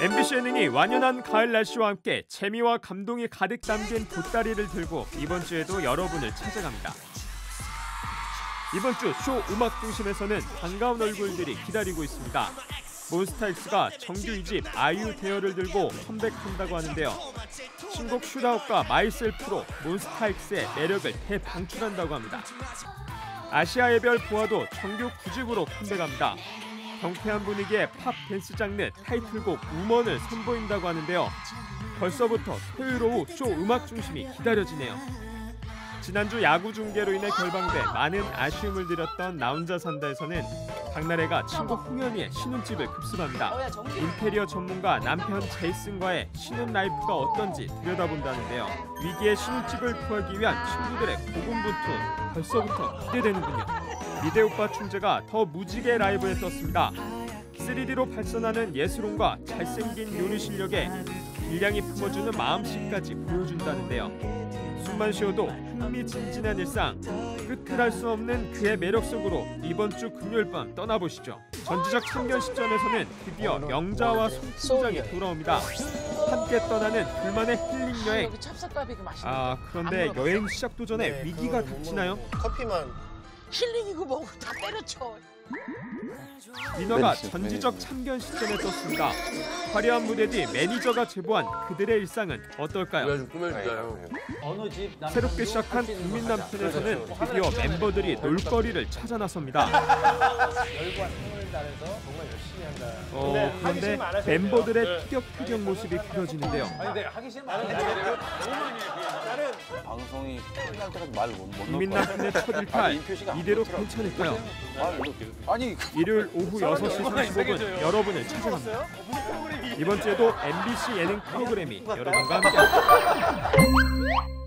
MBC 예능이 완연한 가을 날씨와 함께 재미와 감동이 가득 담긴 보따리를 들고 이번 주에도 여러분을 찾아갑니다. 이번 주 쇼 음악 중심에서는 반가운 얼굴들이 기다리고 있습니다. 몬스타엑스가 정규 2집 아이유 대여를 들고 컴백한다고 하는데요. 신곡 슈다웃과 마이셀프로 몬스타엑스의 매력을 대방출한다고 합니다. 아시아 예별 보아도 정규 9집으로 컴백합니다. 경쾌한 분위기의 팝 댄스 장르 타이틀곡 우먼을 선보인다고 하는데요. 벌써부터 토요일 오후 쇼 음악 중심이 기다려지네요. 지난주 야구 중계로 인해 결방돼 많은 아쉬움을 들였던 나 혼자 산다에서는 박나래가 친구 홍현이의 신혼집을 급습합니다. 인테리어 전문가 남편 제이슨과의 신혼 라이프가 어떤지 들여다본다는데요. 위기의 신혼집을 구하기 위한 친구들의 고군분투 벌써부터 기대되는군요. 미대 오빠 충재가 더 무지개 라이브에 떴습니다. 3D로 발선하는 예술혼과 잘생긴 요리 실력에 일량이 품어주는 마음씨까지 보여준다는데요. 숨만 쉬어도 흥미진진한 일상 끝을 알 수 없는 그의 매력 속으로 이번 주 금요일 밤 떠나보시죠. 전지적 참견 시점에서는 드디어 명자와 송팀장이 돌아옵니다. 함께 떠나는 둘만의 힐링 여행. 여기 찹쌀밥이 그아 그런데 여행 시작도 전에 위기가 닥치나요? 커피만 힐링이고 뭐고 다 때려쳐. 민화가 전지적 참견 시점에 떴습니다. 화려한 무대 뒤 매니저가 제보한 그들의 일상은 어떨까요? 꾸며줄까요? 새롭게 시작한 국민 남편에서는 드디어 멤버들이 놀거리를 찾아 나섭니다. 어, 그런데 멤버들의 티격태격 모습이 그려지는데요. 방송이 끝날 때까지 말못. 남편의 첫 일탈 이대로 괜찮을까요? 아니 일요일 오후 6시 35분 여러분을 찾아갑니다. 이번 주에도 MBC 예능 프로그램이 여러분과 함께합니다.